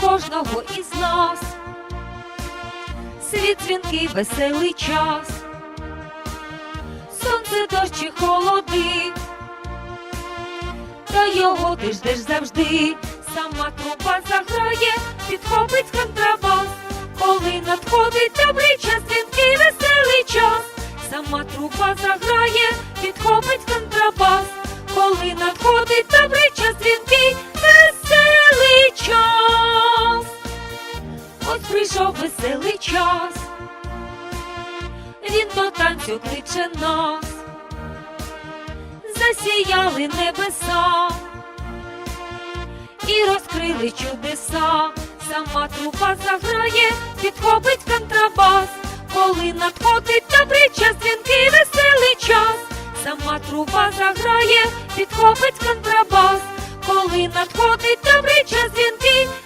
кожного із нас. Світ дзвінкий, веселий час, сонце дощ і холоди, та його ти ждеш завжди, сама труба заграє, підхопить контрабас, коли надходить добрий час, дзвінкий веселий час, сама труба заграє, підхопить контрабас, прийшов веселий час, він до танцю кличе нас, засіяли небеса і розкрили чудеса. Сама труба заграє, підхопить контрабас, коли надходить добрий час, дзвінкий веселий час. Сама труба заграє, підхопить контрабас, коли надходить добрий час, час.